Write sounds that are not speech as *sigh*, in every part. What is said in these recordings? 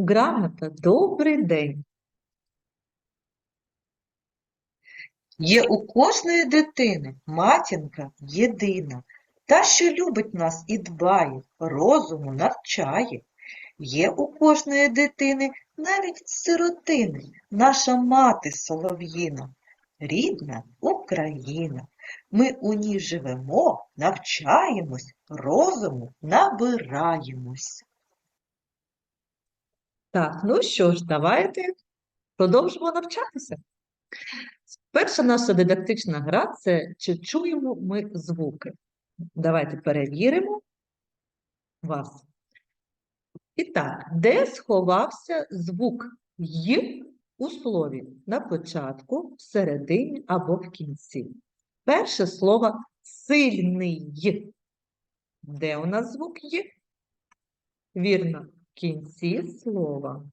Грамота, добрий день. Є у кожної дитини матінка єдина, та, що любить нас і дбає, розуму навчає. Є у кожної дитини навіть сиротини, наша мати солов'їна, рідна Україна. Ми у ній живемо, навчаємось, розуму набираємось. Так, ну що ж, давайте продовжимо навчатися. Перша наша дидактична гра це чи чуємо ми звуки. Давайте перевіримо вас. І так, де сховався звук «й» у слові? На початку, всередині або в кінці. Перше слово сильний. Де у нас звук «й»? Вірно, кінці слова.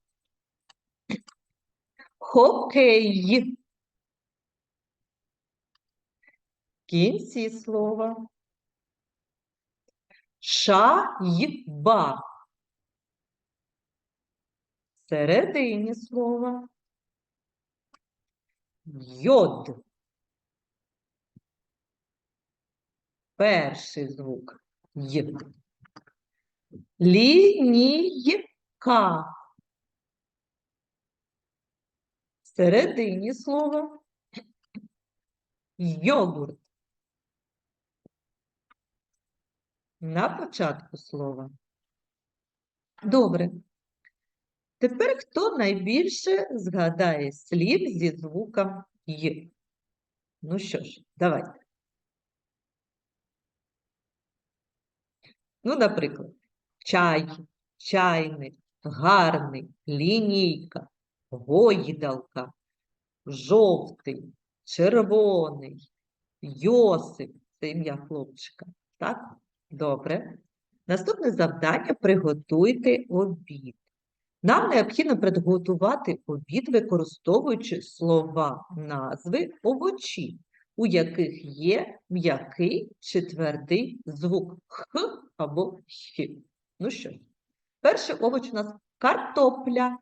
Хокей. В кінці слова. Шайба. Всередині слова. Йод. Перший звук Й. Лінійка. Всередині слова. Йогурт. На початку слова. Добре. Тепер хто найбільше згадає слів зі звуком Й? Ну що ж, давайте. Ну, наприклад, чай, чайник, гарний, лінійка, гойдалка, жовтий, червоний, Йосип це ім'я хлопчика. Так? Добре. Наступне завдання приготуйте обід. Нам необхідно приготувати обід, використовуючи слова назви овочів, у яких є м'який чи твердий звук х або х. Ну що перший овоч у нас картопля.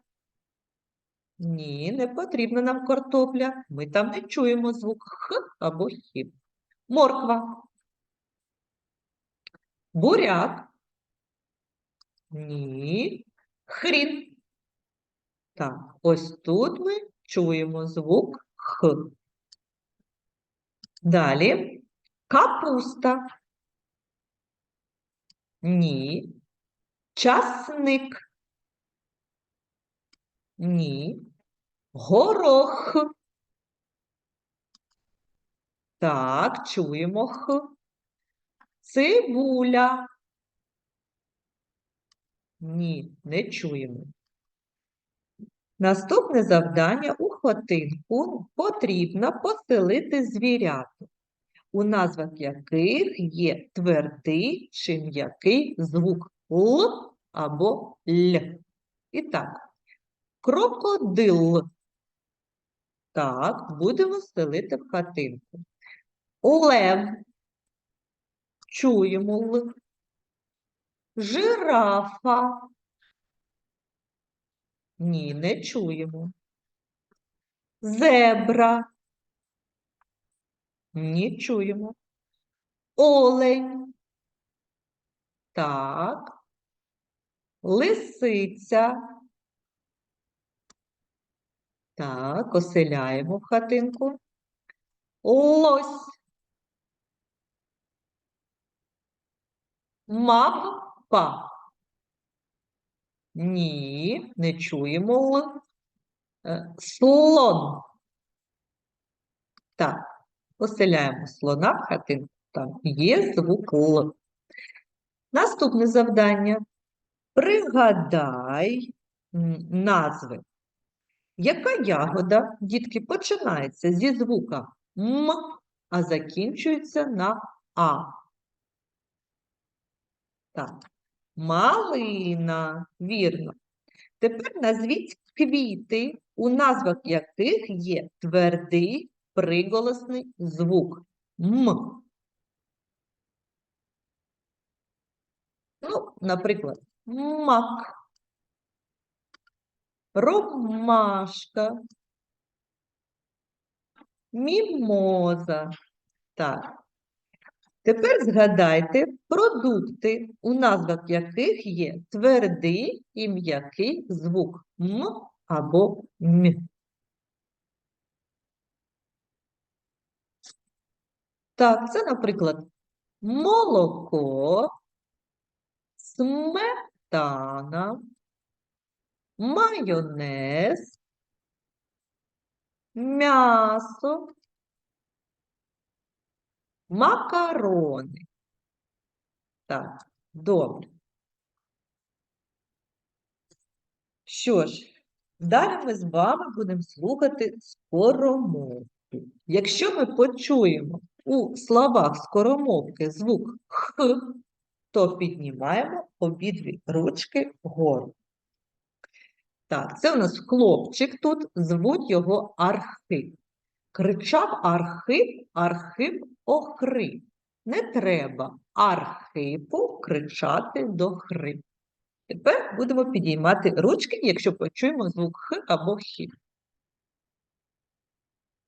Ні, не потрібна нам картопля. Ми там не чуємо звук х або х. Морква. Буряк. Ні. Хрін. Так, ось тут ми чуємо звук х. Далі капуста. Ні. Часник. Ні. Горох. Так, чуємо х. Цибуля. Ні, не чуємо. Наступне завдання у хатинку потрібно поселити звіряток, у назвах яких є твердий чи м'який звук Л або Л. І так, крокодил. Так, будемо селити в хатинку. Лев. Чуємо Л. Жирафа. Ні, не чуємо. Зебра. Ні, чуємо. Олень. Так. Лисиця. Так, оселяємо в хатинку. Лось. Мавпа. Ні, не чуємо Л. Е, Слон. Так, поселяємо слона в хатинку. Там є звук Л. Наступне завдання. Пригадай назви. Яка ягода, дітки, починається зі звука М, а закінчується на А? Так. Малина, вірно. Тепер назвіть квіти, у назвах яких є твердий приголосний звук М. Ну, наприклад, мак, ромашка, мімоза. Так. Тепер згадайте продукти, у назвах яких є твердий і м'який звук М або М. Так, це, наприклад, молоко, сметана, майонез, м'ясо, макарони. Так, добре. Що ж, далі ми з вами будемо слухати скоромовки. Якщо ми почуємо у словах скоромовки звук Х, то піднімаємо обидві ручки вгору. Так, це у нас хлопчик тут, звуть його Архип. Кричав Архип, Архип охрип. Не треба Архипу кричати до хрип. Тепер будемо підіймати ручки, якщо почуємо звук Х або Хі.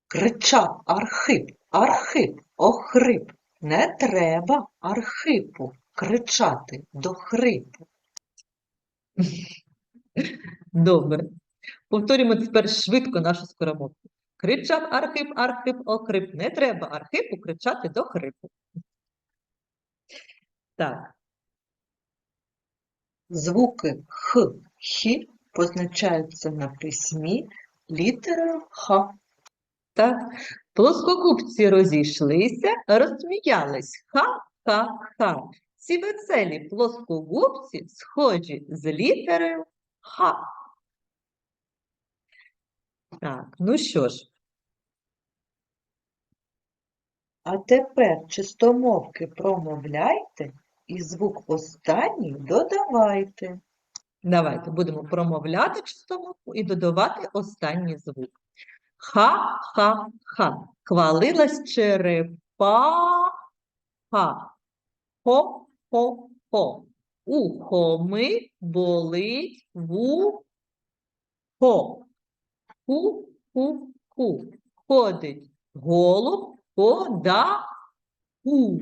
Кричав Архип, Архип, охрип. Не треба Архипу кричати до хрипу. Добре. Повторюємо тепер швидко нашу скоромовку. Кричав Архип, Архип, охрип. Не треба Архипу кричати до хрипу. Так, Звуки Х, Хі позначаються на письмі літерою Х. так. Плоскогубці розійшлися, розсміялись. Ха-ха-ха. Ці веселі плоскогубці схожі з літерою Х. Так, ну що ж, А тепер чистомовки промовляйте і звук останній додавайте. давайте будемо промовляти чистомовку і додавати останній звук. Ха-ха-ха. Хвалилась черепаха. Хо-хо-хо. У хоми болить вухо. Ку-ку-ку. Ходить голуб по даху.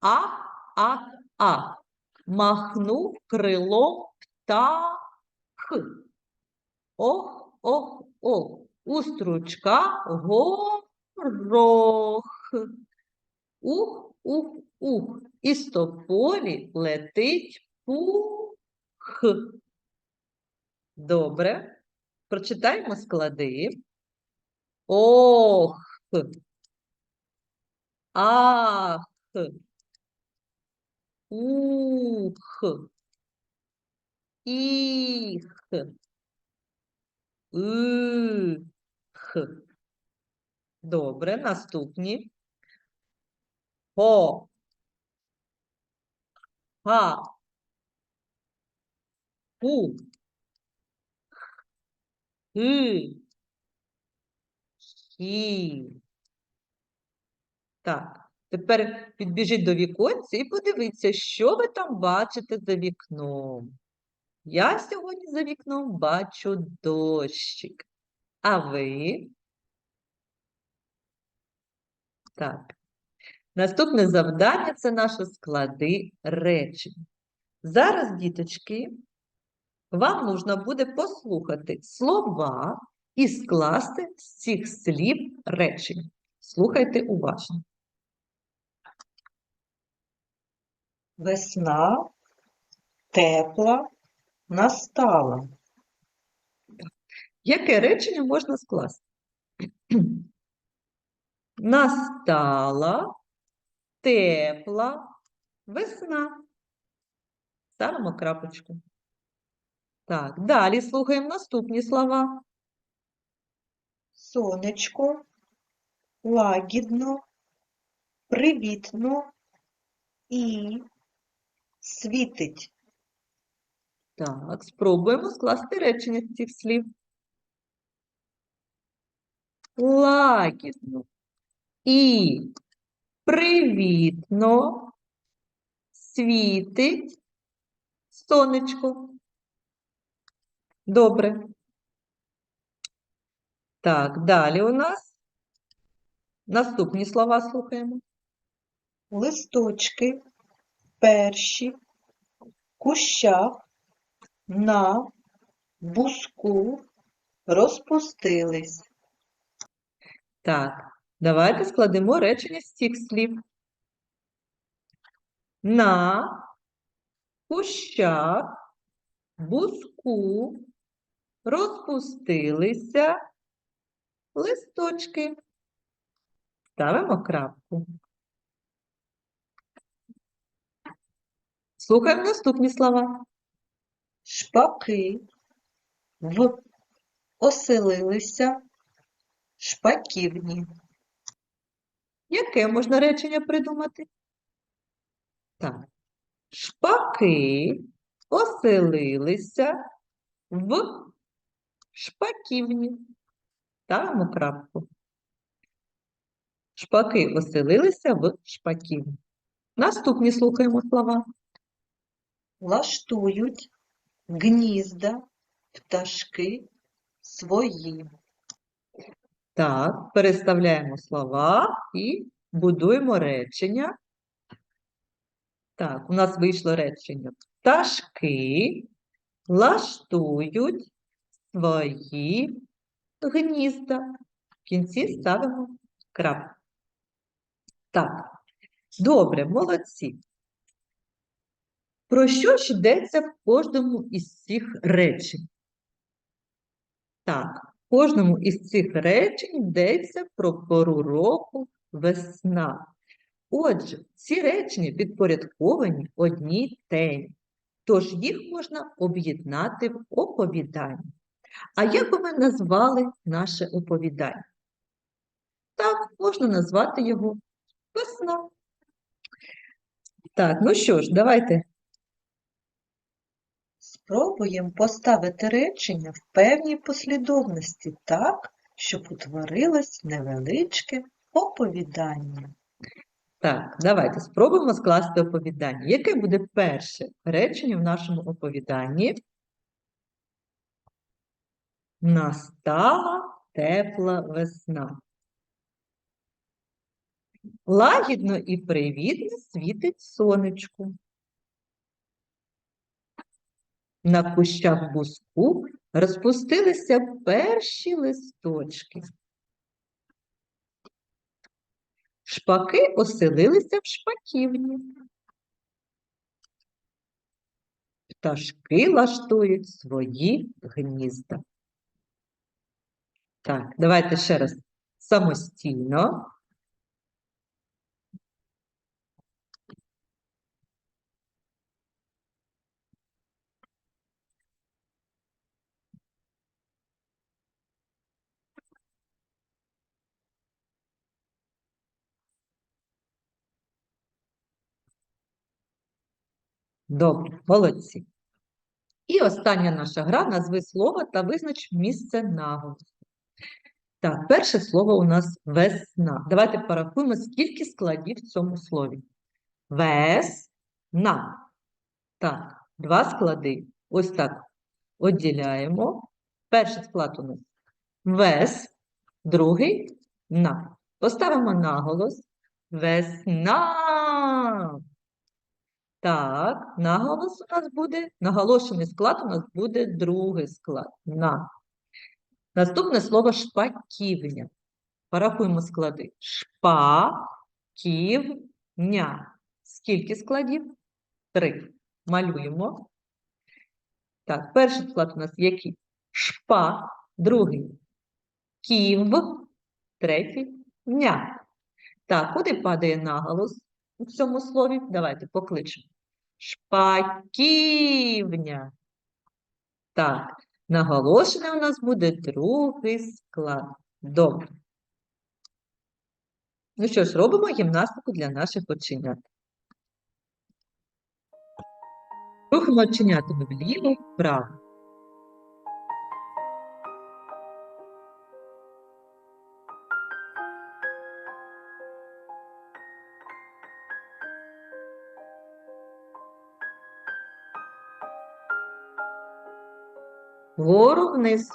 Ах-ах-ах. Махнув крилом птах. Ох, ох, ох. У стручка горох. Ух, ух, ух. Із тополі летить пух. Добре. Прочитаємо склади. Ох. Ах. Ух. Іх. Их. Добре, наступні. Хо. Ха. Ху. Хи. Хі. Так, тепер підбіжіть до віконця і подивіться, що ви там бачите за вікном. Я сьогодні за вікном бачу дощик. А ви? Так. Наступне завдання це наше склади речень. Зараз, діточки, вам нужно буде послухати слова і скласти з цих слів речення. Слухайте уважно. Весна тепла настала. Яке речення можна скласти? *clears throat* Настала тепла весна. Ставимо крапочку. Так, далі слухаємо наступні слова. Сонечко лагідно, привітно і світить. Так, спробуємо скласти речення з цих слів. Лагідно і привітно світить сонечко. Добре. Так, далі у нас наступні слова слухаємо. листочки, перші, кущах, на, буску, розпустились. Так, давайте складемо речення з цих слів. На кущах, буску розпустилися листочки. Ставимо крапку. Слухаємо наступні слова. Шпаки в оселилися шпаківні. Яке можна речення придумати? Так. Шпаки оселилися в шпаківні. Ставимо крапку. Шпаки оселилися в шпаківні. Наступні слухаємо слова. Лаштують гнізда пташки свої. Так, переставляємо слова і будуємо речення. Так, у нас вийшло речення. Пташки лаштують свої гнізда. В кінці ставимо крапку. Так, добре, молодці. Про що ж йдеться в кожному із цих речень? Так, кожному із цих речень йдеться про пору року весна. Отже, ці речення підпорядковані одній темі, тож їх можна об'єднати в оповіданні. А як би ми назвали наше оповідання? Так, можна назвати його весна. Так, ну що ж, давайте Спробуємо поставити речення в певній послідовності так, щоб утворилось невеличке оповідання. Так, давайте спробуємо скласти оповідання. Яке буде перше речення в нашому оповіданні? Настала тепла весна. Лагідно і привітно світить сонечко. На кущах буску розпустилися перші листочки. Шпаки оселилися в шпаківні. Пташки лаштують свої гнізда. Так, давайте ще раз самостійно. Добре, молодці. І остання наша гра назви слова та визнач місце наголосу. Так, перше слово у нас весна. Давайте порахуємо, скільки складів в цьому слові. Весна. Так, два склади. Ось так відділяємо. Перший склад у нас вес, другий на. Поставимо наголос. Весна. Так, наголос у нас буде, наголошений склад у нас буде другий склад. На. Наступне слово шпаківня. Порахуємо склади. Шпаківня. Скільки складів? Три. Малюємо. Так, перший склад у нас який? Шпа, другий ків, третій ня. Так, куди падає наголос у цьому слові? Давайте покличемо. Шпаківня. Так, наголошений у нас буде другий склад. Добре. Ну що ж, робимо гімнастику для наших оченят. Рухаємо оченятами вліво, вправо. вгору вниз.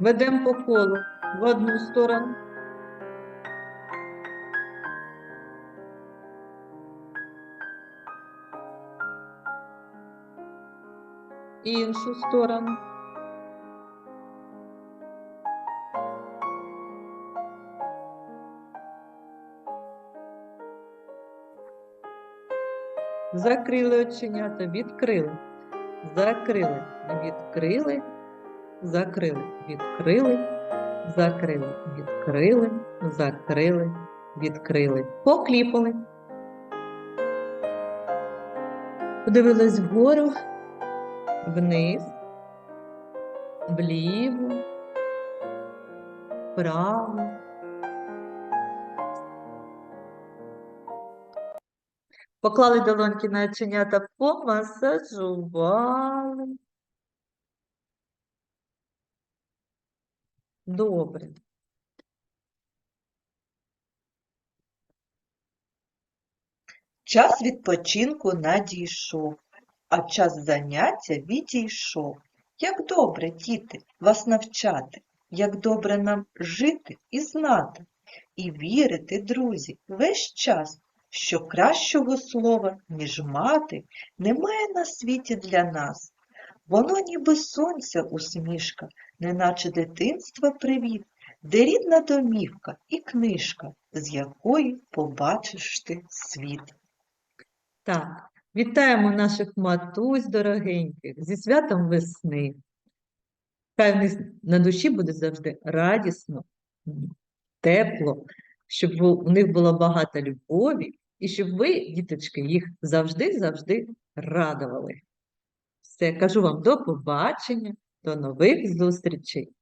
Ведемо по колу в одну сторону. Іншу сторону. Закрили оченята, відкрили. Закрили, відкрили, закрили, відкрили, закрили, відкрили, закрили, відкрили. Покліпали. Подивились вгору, вниз, вліво, вправо. Поклали долоньки на оченята, помасажували. Добре. Час відпочинку надійшов, а час заняття відійшов. Як добре, діти, вас навчати, як добре нам жити і знати, і вірити, друзі, весь час, що кращого слова, ніж мати, немає на світі для нас. Воно ніби сонця усмішка, неначе дитинства привіт, де рідна домівка і книжка, з якої побачиш ти світ. Так, вітаємо наших матусь дорогеньких зі святом весни. Хай на душі буде завжди радісно, тепло, щоб у них було багато любові, і щоб ви, діточки, їх завжди-завжди радували. Все, кажу вам до побачення, до нових зустрічей.